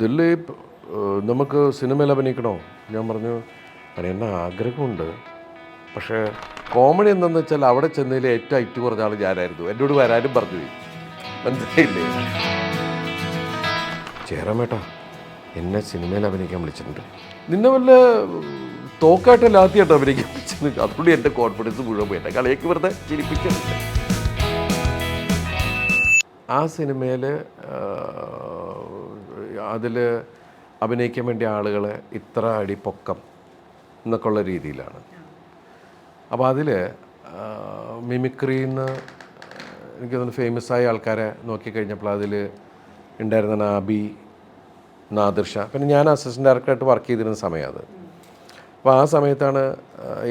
ദിലീപ് നമുക്ക് സിനിമയിൽ അഭിനയിക്കണോ? ഞാൻ പറഞ്ഞു എന്ന ആഗ്രഹമുണ്ട്. പക്ഷേ കോമഡി എന്തെന്ന് വെച്ചാൽ അവിടെ ചെന്നതിൽ ഏറ്റവും ഐറ്റ് കുറഞ്ഞ ആൾ ഞാനായിരുന്നു. എന്നോട് വരാനും പറഞ്ഞു പോയി. മനസ്സിലായില്ലേ? ചേരാമേട്ടാ എന്നെ സിനിമയിൽ അഭിനയിക്കാൻ വിളിച്ചിട്ടുണ്ട്. നിന്നെ വല്ല തോക്കായിട്ട് ലാത്തിയായിട്ട് അഭിനയിക്കാൻ വിളിച്ചത് അതുകൊണ്ട് എന്റെ കോൺഫിഡൻസ് മുഴുവൻ പോയി. എന്റെ കളിയൊക്കെ വെറുതെ ചിരിപ്പിക്കുന്നുണ്ട് ആ സിനിമയിൽ അതിൽ അഭിനയിക്കാൻ വേണ്ടിയ ആളുകളെ ഇത്ര അടി പൊക്കം എന്നൊക്കെ ഉള്ള രീതിയിലാണ്. അപ്പോൾ അതിൽ മിമിക്രിന്ന് എനിക്ക് തോന്നുന്നു ഫേമസ് ആയ ആൾക്കാരെ നോക്കിക്കഴിഞ്ഞപ്പോൾ അതിൽ ഉണ്ടായിരുന്ന നാബി നാദിർഷ. പിന്നെ ഞാൻ അസിസ്റ്റന്റ് ഡയറക്ടറായിട്ട് വർക്ക് ചെയ്തിരുന്ന സമയം അത്. അപ്പോൾ ആ സമയത്താണ്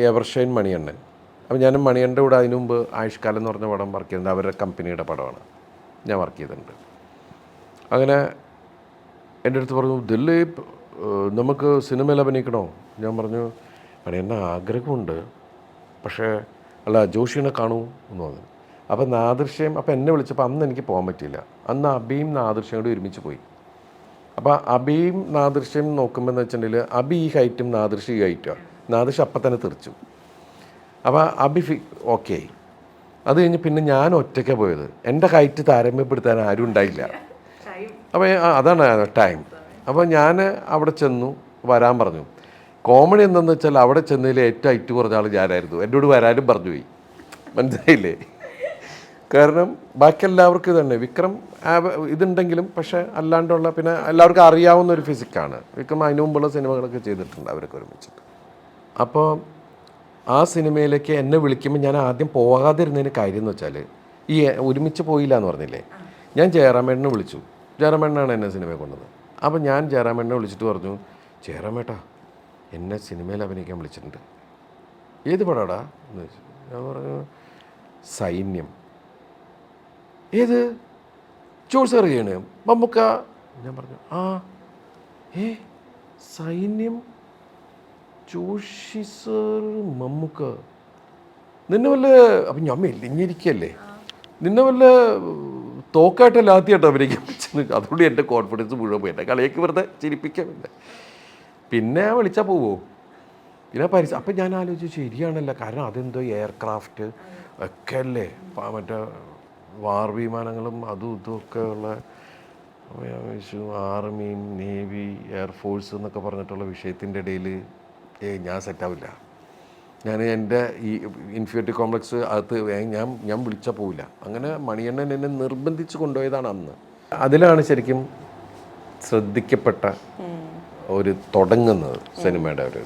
എവർഷൈൻ മണിയണ്ണൻ. അപ്പോൾ ഞാൻ മണിയണ്ണന്റെ കൂടെ അതിനു മുമ്പ് ആയുഷ്കാലം എന്ന് പറഞ്ഞ പടം വർക്ക് ചെയ്തിട്ടുണ്ട്. അവരുടെ കമ്പനിയുടെ പടമാണ് ഞാൻ വർക്ക് ചെയ്തിട്ടുണ്ട്. അങ്ങനെ എന്റെ അടുത്ത് പറഞ്ഞു ദിലീപ് നമുക്ക് സിനിമയിൽ അഭിനയിക്കണോ? ഞാൻ പറഞ്ഞു മണിയണ്ണ ആഗ്രഹമുണ്ട്. പക്ഷേ അല്ല ജോഷിനെ കാണൂ എന്ന് പറഞ്ഞു. അപ്പം നാദൃശ്യം അപ്പം എന്നെ വിളിച്ചപ്പോൾ അന്ന് എനിക്ക് പോകാൻ പറ്റിയില്ല. അന്ന് അബിയും നാദൃശ്യം കൂടി ഒരുമിച്ച് പോയി. അപ്പോൾ അബിയും നാദൃശ്യം നോക്കുമ്പോൾ എന്ന് വെച്ചിട്ടുണ്ടെങ്കിൽ അബി ഈ ഹൈറ്റും നാദൃശ്യ ഈ ഹൈറ്റുമാണ് നാദൃശ്യം അപ്പം തന്നെ തെറിച്ചു. അപ്പോൾ അബി ഫി ഓക്കെ. അത് കഴിഞ്ഞ് പിന്നെ ഞാൻ ഒറ്റയ്ക്കാണ് പോയത്. എന്റെ ഹൈറ്റ് താരമ്യപ്പെടുത്താൻ ആരും ഉണ്ടായില്ല. അപ്പോൾ അതാണ് ടൈം അപ്പോൾ ഞാൻ അവിടെ ചെന്നു വരാൻ പറഞ്ഞു. കോമഡി എന്തെന്ന് വെച്ചാൽ അവിടെ ചെന്നതിൽ ഏറ്റവും ഐറ്റ് കുറഞ്ഞ ആൾ ഞാനായിരുന്നു. എന്റെ കൂടെ വരാനും പറഞ്ഞു പോയി. മനസ്സിലായില്ലേ? കാരണം ബാക്കി എല്ലാവർക്കും ഇത് തന്നെ. വിക്രം ഇതുണ്ടെങ്കിലും പക്ഷേ അല്ലാണ്ടുള്ള പിന്നെ എല്ലാവർക്കും അറിയാവുന്ന ഒരു ഫിസിക്കാണ് വിക്രം അതിനു മുമ്പുള്ള സിനിമകളൊക്കെ ചെയ്തിട്ടുണ്ട് അവരൊക്കെ ഒരുമിച്ചിട്ട് അപ്പോൾ ആ സിനിമയിലേക്ക് എന്നെ വിളിക്കുമ്പോൾ ഞാൻ ആദ്യം പോകാതിരുന്നതിന് കാര്യം എന്ന് വെച്ചാൽ ഈ ഒരുമിച്ച് പോയില്ല എന്ന് പറഞ്ഞില്ലേ? ഞാൻ ജയറാമേടിനെ വിളിച്ചു. ജയറാമേട്ടനാണ് എന്നെ സിനിമയെ കൊണ്ടത്. അപ്പോൾ ഞാൻ ജയറാമേട്ടനെ വിളിച്ചിട്ട് പറഞ്ഞു ജയറാമേട്ടാ എന്നെ സിനിമയിൽ അഭിനയിക്കാൻ വിളിച്ചിട്ടുണ്ട്. ഏത് പടാടാ? എന്ന് ചോദിച്ചു. ഞാൻ പറഞ്ഞു സൈന്യം. ഏത്? സാർ ചെയ്യണേ മമ്മൂക്ക. ഞാൻ പറഞ്ഞു ആ ഏ സൈന്യം? ജോഷി മമ്മൂക്ക. നിന്നെ വല്ല അപ്പം ഞാൻ മെല്ലിഞ്ഞിരിക്കല്ലേ നിന്നെ വല്ല തോക്കായിട്ട് ലാത്തിയായിട്ട് അഭിനയിക്കാൻ അതുകൊണ്ട് എന്റെ കോൺഫിഡൻസ് മുഴുവൻ പോയി. എന്റെ കളിയൊക്കെ വെറുതെ ചിരിപ്പിക്കാൻ പിന്നെ വിളിച്ചാൽ പോവോ? പിന്നെ പരിസ അപ്പം ഞാൻ ആലോചിച്ചു ശരിയാണല്ലോ. കാരണം അതെന്തോ എയർക്രാഫ്റ്റ് ഒക്കെ അല്ലേ? മറ്റേ വാർ വിമാനങ്ങളും അതും ഇതും ഒക്കെ ഉള്ള ആർമി നേവി എയർഫോഴ്സ് എന്നൊക്കെ പറഞ്ഞിട്ടുള്ള വിഷയത്തിന്റെ ഇടയിൽ ഏ ഞാൻ സെറ്റാവില്ല ഞാൻ എന്റെ ഈ ഇൻഫ്യൂരിറ്റി കോംപ്ലക്സ് അകത്ത് ഞാൻ ഞാൻ വിളിച്ചാൽ പോവില്ല. അങ്ങനെ മണിയണ്ണൻ എന്നെ നിർബന്ധിച്ച് കൊണ്ടുപോയതാണ് അന്ന്. അതിലാണ് ശരിക്കും ശ്രദ്ധിക്കപ്പെട്ട ഒരു തുടങ്ങുന്നത് സിനിമയുടെ ഒരു